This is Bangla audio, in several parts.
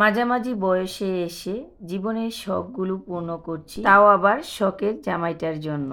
মাঝামাঝি বয়সে এসে জীবনের শখগুলো পূর্ণ করছি তাও আবার শখের জামাইটার জন্য।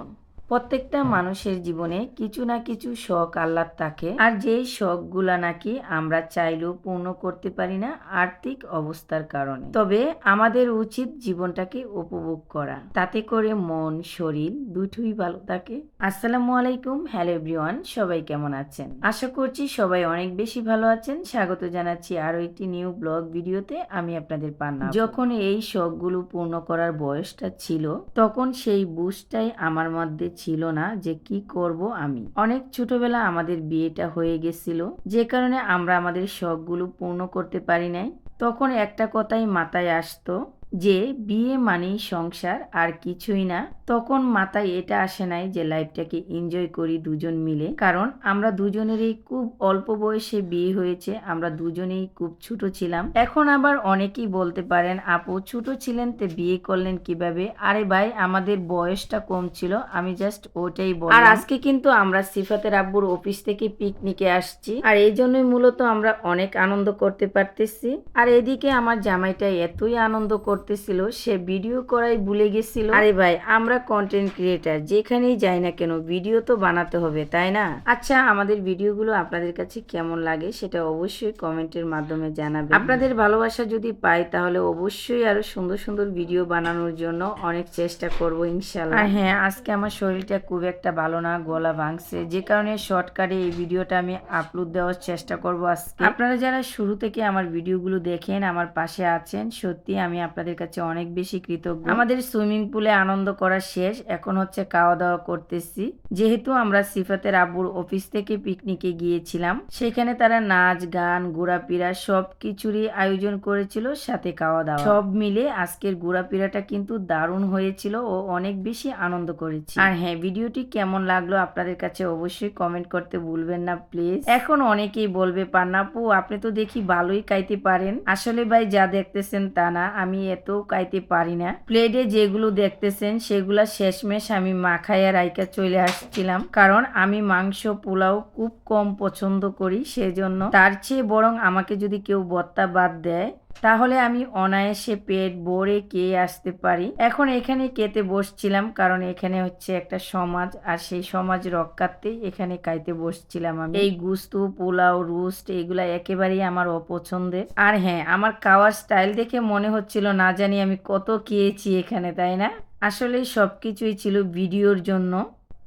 প্রত্যেকটা মানুষের জীবনে কিছু না কিছু শখ আল্লাহ থাকে। আর যেই শখগুলা নাকি আমরা চাইলেও পূর্ণ করতে পারি না আর্থিক অবস্থার কারণে। তবে আমাদের উচিত জীবনটাকে উপভোগ করা। তাতে করে মন, শরীর দুটোই ভালো থাকে। আসসালামু আলাইকুম, হ্যালো এভরিওয়ান, সবাই কেমন আছেন? আশা করছি সবাই অনেক বেশি ভালো আছেন। স্বাগত জানাচ্ছি আরও একটি নিউ ব্লগ ভিডিওতে। আমি আপনাদের পান্না। যখন এই শখগুলো পূর্ণ করার বয়সটা ছিল, তখন সেই বুঝটাই আমার মধ্যে ছিল না যে কি করব আমি। অনেক ছোটবেলা আমাদের বিয়েটা হয়ে গেছিল, যে কারণে আমরা আমাদের শখগুলো পূর্ণ করতে পারি নাই। তখন একটা কথাই মাথায় আসতো যে বিয়ে মানেই সংসার, আর কিছুই না। তখন মাথায় এটা আসে নাই যে লাইফটাকে এনজয় করি দুজন মিলে। কারণ আমরা দুজনেরই খুব অল্প বয়সে বিয়ে হয়েছে, আমরা দুজনেই খুব ছোট ছিলাম। এখন আবার অনেকেই বলতে পারেন, আপু, ছোট ছিলেন তে বিয়ে করলেন কীভাবে? আরে ভাই, আমাদের বয়সটা কম ছিল, আমি জাস্ট ওটাই বল আর আজকে কিন্তু আমরা সিফাতের আব্বুর অফিস থেকে পিকনিকে আসছি, আর এই জন্যই মূলত আমরা অনেক আনন্দ করতে পারতেছি। আর এদিকে আমার জামাইটা এতই আনন্দ করতেছিল সে ভিডিও করাই ভুলে গেছিল। আরে ভাই আমরা কন্টেন্ট ক্রিয়েটার যেখানেই যাই না কেন ভিডিও তো বানাতে হবে তাই না? আচ্ছা আমাদের ভিডিওগুলো আপনাদের কাছে কেমন লাগে সেটা অবশ্যই কমেন্টের মাধ্যমে জানাবেন। আপনাদের ভালোবাসা যদি পাই তাহলে অবশ্যই আরও সুন্দর সুন্দর ভিডিও বানানোর জন্য অনেক চেষ্টা করব ইনশাল্লাহ আর হ্যাঁ আজকে আমার শরীরটা খুব একটা ভালো না গলা ভাঙছে যে কারণে শর্টকাটে এই ভিডিওটা আমি আপলোড দেওয়ার চেষ্টা করব আজকে। আপনারা যারা শুরু থেকে আমার ভিডিওগুলো দেখেন আমার পাশে আছেন সত্যি আমি আপনাদের কাছে অনেক বেশি কৃতজ্ঞ। আমাদের সুইমিং পুলে আনন্দ করা শেষ এখন হচ্ছে খাওয়া দাওয়া করতেছি। যেহেতু আমরা সিফাতের আব্বুর অফিস থেকে পিকনিকে গিয়েছিলাম সেখানে তারা নাচ গান ঘোরাফেরা সব কিছুরই আয়োজন করেছিল সাথে খাওয়া দাওয়া সব মিলে আজকের ঘোরাফেরাটা কিন্তু দারুণ হয়েছিল ও অনেক বেশি আনন্দ করেছি। আর হ্যাঁ ভিডিওটি কেমন লাগল আপনাদের কাছে অবশ্যই কমেন্ট করতে ভুলবেন না প্লিজ। এখন অনেকেই বলবে পান্নাপু আপনি তো দেখি ভালোই কাইতে পারেন। আসলে ভাই যা দেখতেছেন তা না। আমি এত কাইতে পারি না। প্লেটে যেগুলো দেখতেছেন, সেগুলা শেষমেশ আমি মাখাইয়া রাইকা চলে আসছিলাম। কারণ আমি মাংস, পোলাও খুব কম পছন্দ করি, সেজন্য তার চেয়ে বরং আমাকে যদি কেউ বত্তা বাদ দেয় তাহলে আমি অনায়াসে পেট ভরে কে আসতে পারি। এখন এখানে কেতে বসছিলাম কারণ এখানে হচ্ছে একটা সমাজ, আর সেই সমাজ রক্ষার্থে এখানে কাইতে বসছিলাম আমি। এই গুস্তু, পোলাও, রুস্ট এগুলা একেবারেই আমার অপছন্দের। আর হ্যাঁ আমার খাওয়ার স্টাইল দেখে মনে হচ্ছিল না জানি আমি কত খেয়েছি এখানে, তাই না? আসলে সব কিছুই ছিল ভিডিওর জন্য।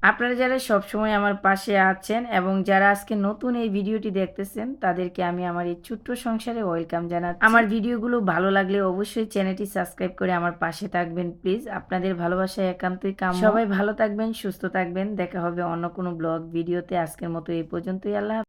আপনারা যারা সবসময় আমার পাশে আছেন এবং যারা আজকে নতুন এই ভিডিওটি দেখতেছেন, তাদেরকে আমি আমার এই ছোট্ট সংসারে ওয়েলকাম জানাচ্ছি। আমার ভিডিওগুলো ভালো লাগলে অবশ্যই চ্যানেলটি সাবস্ক্রাইব করে আমার পাশে থাকবেন, প্লিজ। আপনাদের ভালোবাসায় একান্তই কাম সবাই ভালো থাকবেন, সুস্থ থাকবেন। দেখা হবে অন্য কোনো ব্লগ ভিডিওতে। আজকের মতো এই পর্যন্তই। আল্লাহ।